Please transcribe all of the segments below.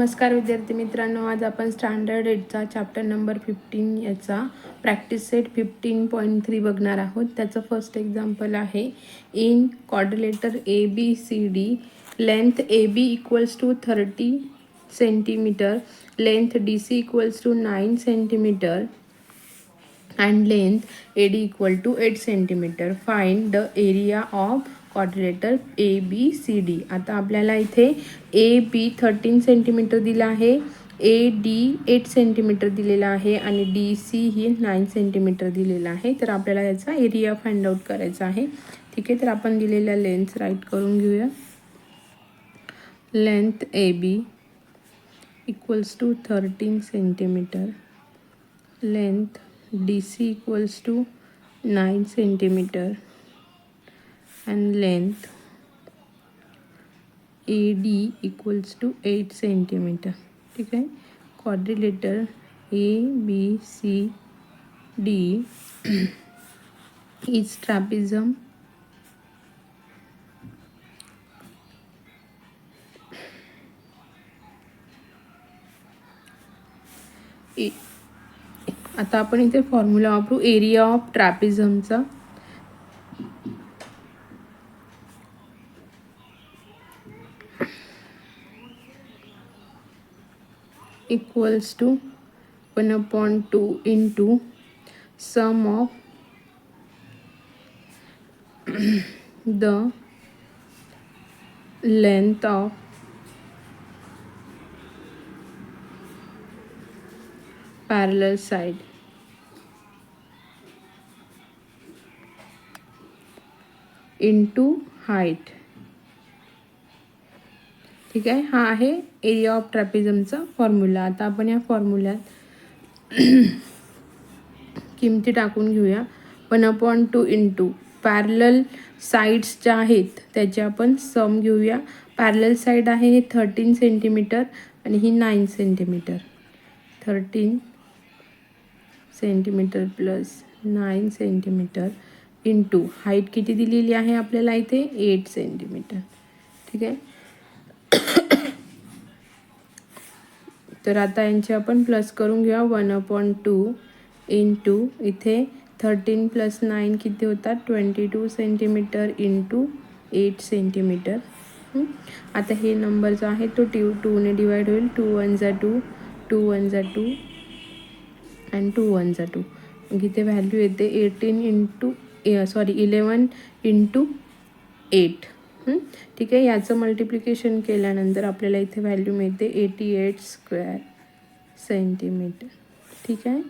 नमस्कार विद्यार्थी मित्रांनो आज आपण स्टँडर्ड एटचा चॅप्टर नंबर फिफ्टीन याचा practice set fifteen point three बघणार आहोत. त्याचं फर्स्ट एक्झाम्पल आहे. In quadrilateral A B C D length A B equals to thirty centimetre length D C equals to nine centimetre and length A D equal to eight centimetre find the area of quadrilateral A B C D आता आपल्याला इथे A B thirteen centimetre दिलं आहे. A D eight centimetre दिलेला आहे आणि D C ही nine centimetre दिलेला आहे. तर आपल्याला याचा एरिया फाइंड आउट करायचा आहे. ठीक आहे तर आपण दिलेल्या लेंथ राईट करून घेऊया. Length A B equals to thirteen centimetre length D C equals to nine centimetre and length AD equals to 8 centimeter ठीक आहे quadrilateral A B C D is trapezium ए- आता आपण इथे फॉर्म्युला वापरू एरिया ऑफ ट्रॅपिझमचा equals to 1 upon 2 into sum of the length of parallel side. Into height ठीक आहे? हा आहे एरिया ऑफ ट्रॅपिझमचा फॉर्म्युला आता आपण या फॉर्म्युल्यात किमती टाकून घेऊया. One upon two into parallel sides ज्या आहेत त्याचे आपण सम घेऊया. पॅरलल साईड आहे हे थर्टीन सेंटीमीटर आणि ही nine centimetre thirteen centimetre plus nine centimetre into height किती दिलेली आहे आपल्याला इथे? एट सेंटीमीटर ठीक आहे? तर आता यांचे आपण प्लस करून घेऊया. One upon two in two इथे थर्टीन प्लस नाईन किती होतात? Twenty two centimetre into eight centimetre आता हे नंबर जो आहे तो ट्यू टूने डिवाईड होईल. टू वन जा टू टू वन जा टू अँड टू वन जा टू इथे व्हॅल्यू येते eighteen into sorry eleven into eight ठीक आहे याचं मल्टिप्लिकेशन केल्यानंतर आपल्याला इथे व्हॅल्यू मिळते एटी एट स्क्वेअर सेंटीमीटर ठीक आहे?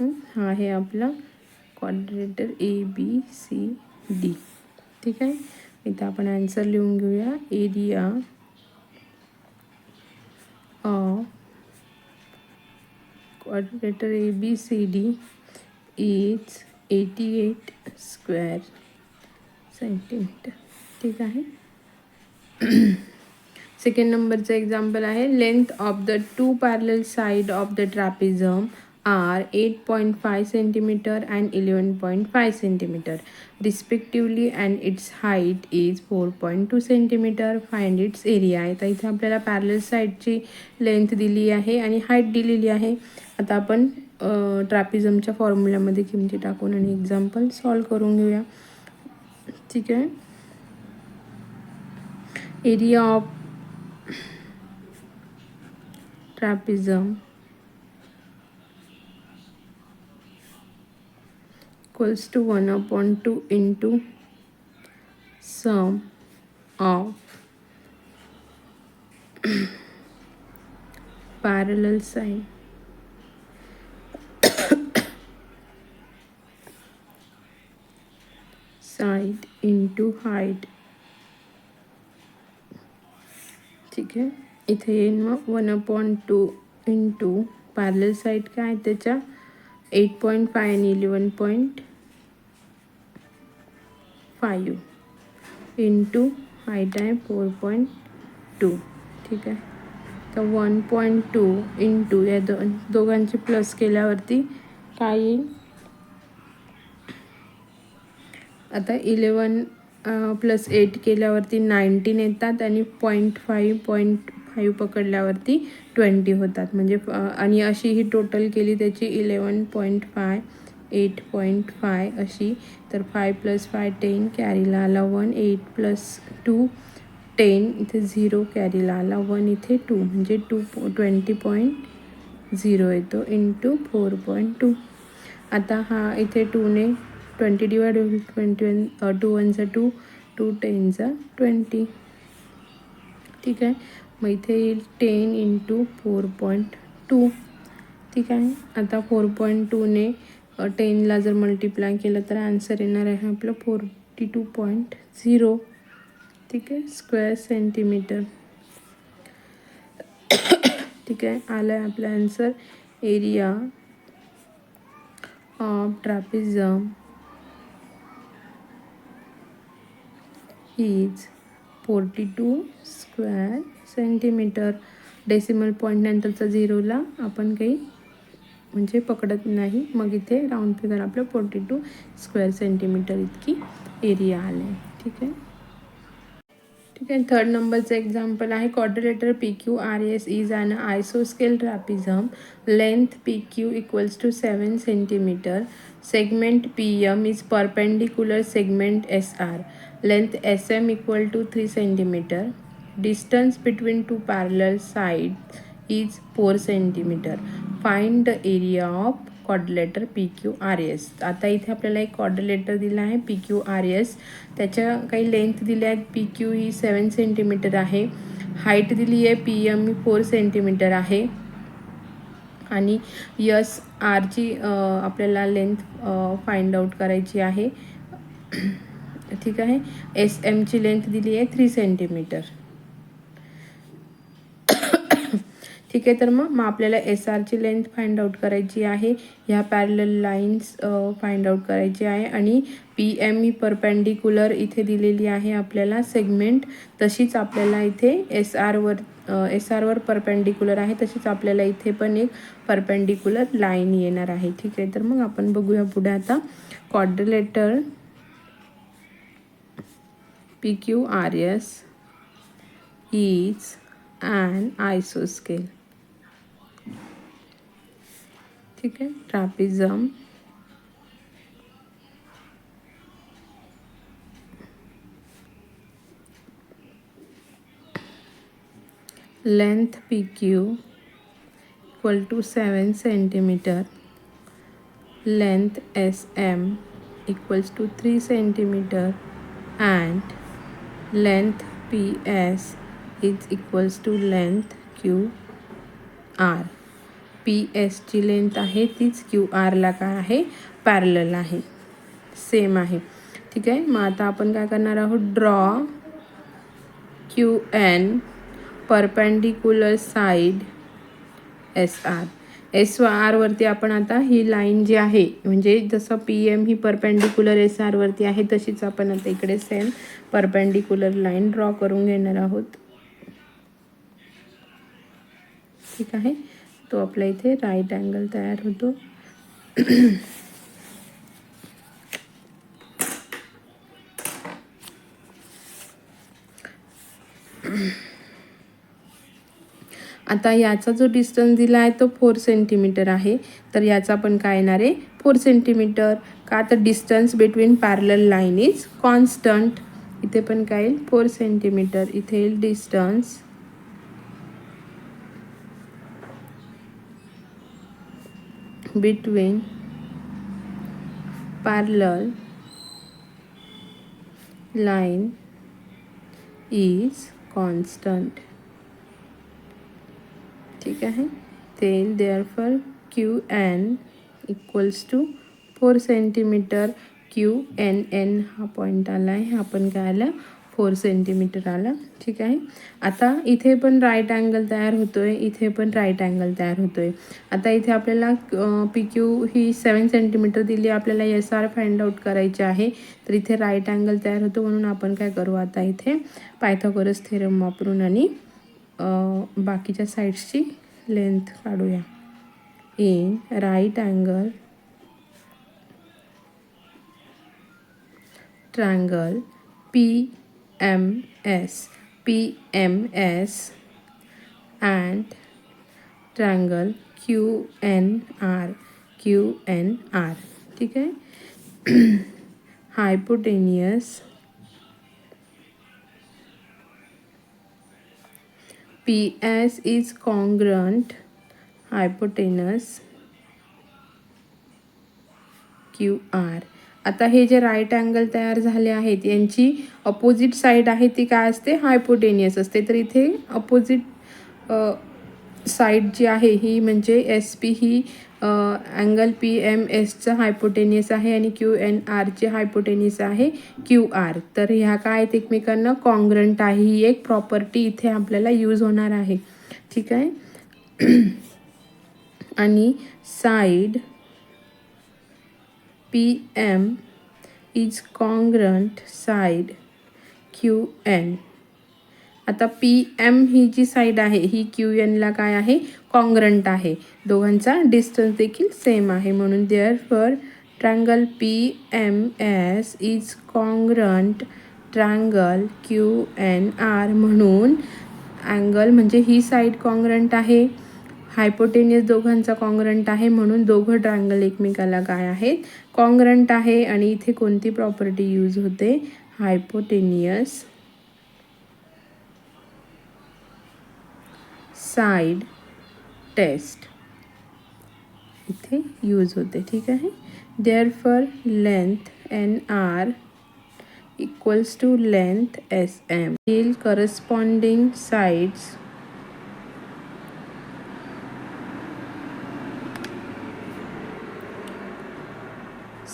हा? आहे आपला क्वाड्रेटर ए बी सी डी ठीक आहे? इथं आपण आन्सर लिहून घेऊया. Area quadrilateral A B C D is eighty eight square centimetre. ठीक आहे. सेकंड नंबरचं एक्झाम्पल आहे. Length of the two parallel side of the trapezium are eight point five centimetre and eleven point five centimetre respectively and its height is four point two centimetre find its area आहे. तर इथे आपल्याला पॅरल साईडची length दिली आहे आणि height दिलेली आहे. आता आपण ट्रॅपिझमच्या फॉर्म्युल्यामध्ये किमती टाकून आणि एक्झाम्पल सॉल्व करून घेऊया. ठीक आहे area of trapezium equals to 1 upon 2 into sum of parallel side into height ठीक आहे. इथे येईल मग one point two into parallel side काय त्याच्या? एट पॉईंट फाय आणि eleven point five into height आहे फोर पॉईंट टू ठीक आहे. तर वन पॉईंट टू इंटू या दो दोघांचे प्लस केल्यावरती काय येईल? आता इलेवन प्लस एट केल्यावरती नाईन्टीन येतात आणि पॉईंट फाईव्ह पॉईंट फाईव्ह पकडल्यावरती ट्वेंटी होतात. म्हणजे आणि अशी ही टोटल केली त्याची eleven point five eight point five अशी. तर फाय प्लस फाय टेन कॅरीला आला one eight plus two ten इथे झिरो कॅरीला आला वन इथे टू. म्हणजे टू ट्वेंटी पॉईंट झिरो येतो इंटू फोर पॉईंट टू. आता हा इथे टूने twenty divide twenty one two वनचा two two टेनचा ट्वेंटी ठीक आहे? मग इथे येईल ten into four point two ठीक आहे? आता फोर पॉईंट टूने टेनला जर मल्टिप्लाय केलं तर आन्सर येणार आहे आपलं फोर्टी टू पॉईंट झिरो ठीक आहे? स्क्वेअर सेंटीमीटर ठीक आहे? आलं आहे आपलं answer area of trapezium is forty two square centimetre decimal point नंतरचा झिरोला आपण काही म्हणजे पकडत नाही. मग इथे राऊंड फिगर आपलं फोर्टी टू स्क्वेअर सेंटीमीटर इतकी एरिया आला आहे ठीक आहे? ठीक आहे. थर्ड नंबरचं एक्झाम्पल आहे quadrilateral P Q R S is an आयसोस्केल trapezium length P Q equals to seven centimetre segment P M is perpendicular segment S R length S M equal to three centimetre distance between two parallel side is four centimetre find the area of quadrilateral P Q R S आता इथे आपल्याला एक quadrilateral दिला आहे P Q R S त्याच्या काही length दिल्या आहेत पी क्यू ही सेवन सेंटीमीटर आहे. हाईट दिली आहे पी एम ही फोर सेंटीमीटर आहे. आणि यस आरची आपल्याला लेंथ फाइंड आउट करायची आहे. ठीक आहे. एस एमची लेंथ दिली आहे थ्री सेंटीमीटर ठीक आहे तर मग मग आपल्याला एस आरची लेंथ फाइंड आउट करायची आहे. ह्या पॅरल लाईन्स फाइंड आउट करायची आहे. आणि पी एम ही परपेंडिक्युलर इथे दिलेली आहे आपल्याला सेगमेंट तशीच आपल्याला इथे एस आरवर एस आरवर परपेंडिक्युलर आहे. तशीच आपल्याला इथे पण एक परपेंडिक्युलर लाईन येणार आहे. ठीक आहे तर मग आपण बघूया पुढे आता. Quadrilateral P Q R S is and आयसोस्केल ठीक आहे. Trapezium length P Q equal to seven centimetre length S M equals to three centimetre and length P S is equals to length Q R P एसची length आहे तीच Q आरला काय आहे? पॅरल आहे. सेम आहे. ठीक आहे? मग आता आपण काय करणार आहोत? Draw Q N perpendicular side S R S आरवरती आपण आता ही लाईन जी आहे म्हणजे जसं पी एम ही परपेंडिक्युलर एस आरवरती आहे तशीच आपण आता इकडे सेम परपेंडिक्युलर लाईन ड्रॉ करून घेणार आहोत. ठीक आहे? तो आपल्या इथे राईट अँगल तयार होतो. आता याचा जो डिस्टन्स दिला आहे तो फोर सेंटीमीटर आहे. तर याचा पण काय येणार आहे? फोर सेंटीमीटर का तर distance between parallel line is constant इथे पण काय येईल? फोर सेंटीमीटर इथे येईल distance between parallel line is constant. ठीक तेल therefore Q N equals to four centimetre Q N N हा पॉईंट आला आहे हा। पण काय आला फोर सेंटीमीटर आला ठीक आहे? आता इथे पण राईट अँगल तयार होतो आहे इथे पण राईट अँगल तयार होतो आहे आता इथे आपल्याला पी क्यू ही सेवन सेंटीमीटर दिली आपल्याला एस आर फाइंड आउट करायचे आहे. तर इथे राईट अँगल तयार होतो म्हणून आपण काय करू आता इथे? पायथागोरस थेरम वापरून आणि बाकीच्या साईड्सची लेंथ काढूया. In right angle triangle P M S P M S and triangle Q N R Q N R ठीक आहे hypotenuse P S is congruent hypotenuse Q R आता हे जे राईट अँगल तयार झाले आहेत यांची अपोजिट साईड आहे ती काय असते? हायपोटेनियस असते. तर इथे अपोजिट साईड जी आहे ही म्हणजे एस पी ही अँगल पी एम एसचं हायपोटेनियस आहे आणि क्यू एन आरचे हायपोटेनियस आहे क्यू आर तर ह्या काय आहेत एकमेकांना? कॉन्ग्रंट आहे. ही एक प्रॉपर्टी इथे आपल्याला यूज होणार आहे. ठीक आहे? आणि side P M is congruent side Q N आता पी एम ही जी साईड आहे ही क्यू एनला काय आहे? कॉन्ग्रंट आहे. दोघांचा डिस्टन्स देखील सेम आहे. म्हणून therefore triangle P M S is congruent triangle Q N R म्हणून अँगल म्हणजे ही साईड कॉन्ग्रंट आहे. हायपोटेनियस दोघांचा कॉन्ग्रंट आहे म्हणून दोघं ट्रँगल एकमेकाला काय आहेत. कॉन्ग्रंट आहे आणि इथे कोणती प्रॉपर्टी यूज होते? हायपोटेनियस. Side test. इथे यूज होते ठीक आहे? Therefore length N R equals to length S M deal corresponding sides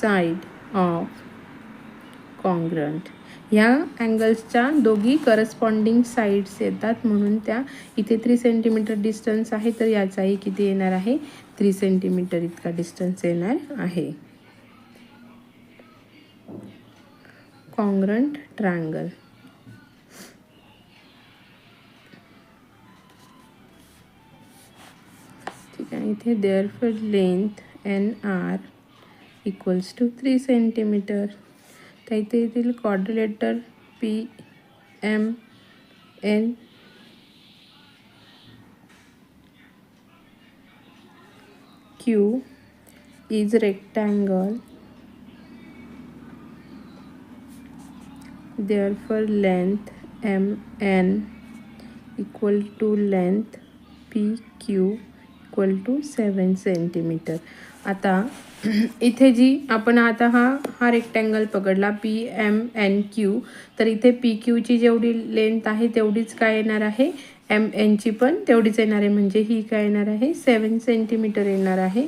side of congruent ह्या अँगल्सच्या दोघी करस्पॉन्डिंग साईड्स येतात. म्हणून त्या इथे थ्री सेंटीमीटर डिस्टन्स आहे. तर याचाही किती येणार आहे? थ्री सेंटीमीटर इतका डिस्टन्स येणार आहे. कॉन्ग्रंट ट्रायंगल ठीक आहे. इथे therefore length N R equals to three centimetre तर इथे येथील quadrilateral P M N Q is rectangle therefore length mn equal to length pq equal to seven centimetre आता इथे जी आपण आता हा हा रेक्टँगल पकडला पी एम एन क्यू तर इथे पी क्यूची जेवढी लेंथ आहे तेवढीच काय येणार आहे? एम एनची पण तेवढीच येणार आहे. म्हणजे ही काय येणार आहे? सेवन सेंटीमीटर येणार आहे.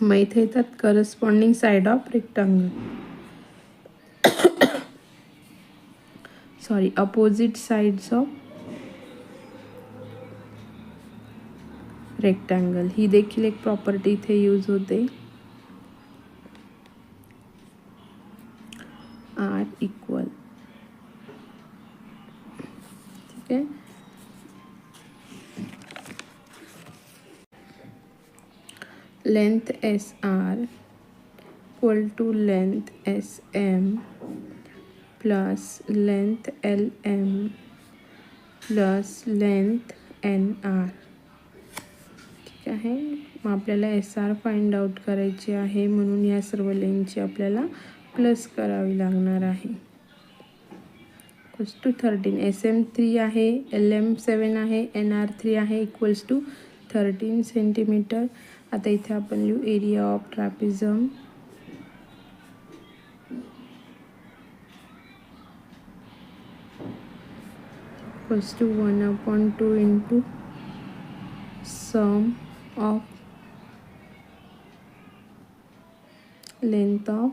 मग इथे येतात corresponding side of rectangle sorry opposite sides of rectangle ही देखील एक प्रॉपर्टी इथे यूज़ होते। आर इक्वल ठीक आहे length S R equal to length S M plus length L M plus length N R आहे. मग आपल्याला एस आर फाइंड आउट करायची आहे म्हणून या सर्व लेनची आपल्याला प्लस करावी लागणार आहे. Equals to thirteen S M three आहे एल एम सेवन आहे एन आर थ्री आहे इक्वल्स टू थर्टीन सेंटीमीटर आता इथे आपण लिहू area of trapezium equals to one upon two into sum of length of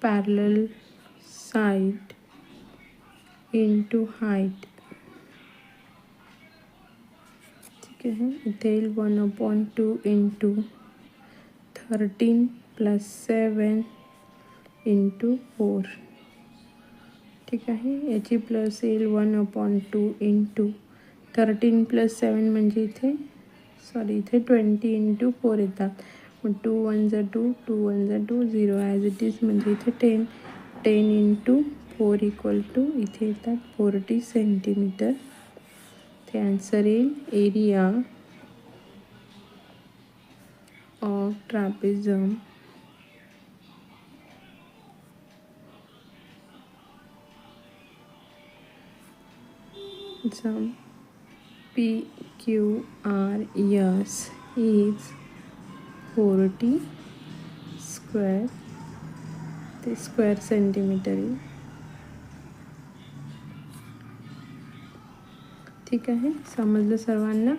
parallel side into height ठीक है इथे one upon two into thirteen plus seven into four ठीक आहे. याची प्लस येईल one upon two in two thirteen plus seven म्हणजे इथे sorry इथे ट्वेंटी इंटू फोर येतात. मग टू वन जा टू टू वन जा two zero as it is म्हणजे इथे ten ten into four equal to इथे येतात फोर्टी सेंटीमीटर ते आन्सर येईल area of trapezium Jump P Q R S is 40 square. ते स्क्वेअर सेंटीमीटर येईल. ठीक आहे. समजलं सर्वांना?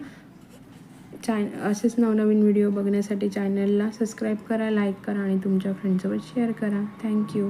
चॅन असेच नवनवीन व्हिडिओ बघण्यासाठी चॅनलला सबस्क्राईब करा लाईक करा आणि तुमच्या फ्रेंडसोबत शेअर करा. थँक्यू